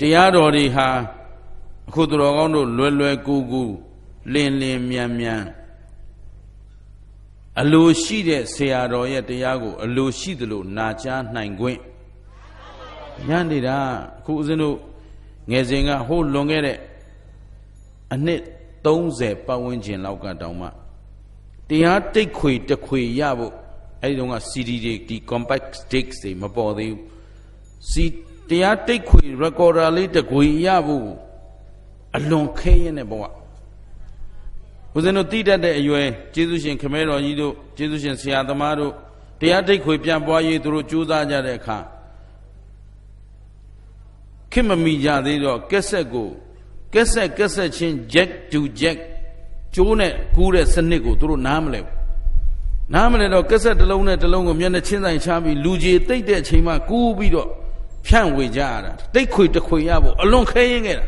တရားတော်တွေဟာအခုသူတော်ကောင်းတို့လွယ်လွယ်ကူကူလင်းလင်းမြန်မြန်အလိုရှိတဲ့ဆရာတော်ရဲ့တရားကို အလိုရှိသလိုနာကြားနိုင်ခွင့်ညနေတာအခုဦးဇင်းတို့ငယ်စဉ်ကဟိုးလွန်ခဲ့တဲ့အနှစ်30ပတ်ဝန်းကျင်လောက်ကတောင်မှတရားတိတ်ခွေတခွေရဖို့အဲဒီတုန်းက CD တွေဒီ compact disc တွေမပေါ်သေးဘူးစီ တရားတိတ်ခွေ recorder လေးတခွေရဖို့အလွန်ခဲရင်တဲ့ဘဝဦးဇင်းတို့တိတတ်တဲ့အရွယ်ကျေးဇူးရှင်ခမဲတော်ကြီးတို့ကျေးဇူးရှင်ဆရာသမားတို့တရားတိတ်ခွေပြန်ပွားရေးသူတို့ကြိုးစားကြတဲ့အခါခင်မမီကြသေးတော့ကက်ဆက်ကိုကက်ဆက်ကက်ဆက်ချင်း jack to jack ကျိုးနဲ့ကူးတဲ့စနစ်ကိုသူတို့နားမလဲဘူးနားမလဲတော့ကက်ဆက်တစ်လုံးနဲ့တစ်လုံးကိုမျက်နှာချင်းဆိုင်ချပြီးလူကြီးတိတ်တဲ့အချိန်မှကူးပြီးတော့ ဖြန့်ဝေကြရတာတိတ်ခွေတခွေရဖို့အလွန်ခဲရင်ခဲ့တာ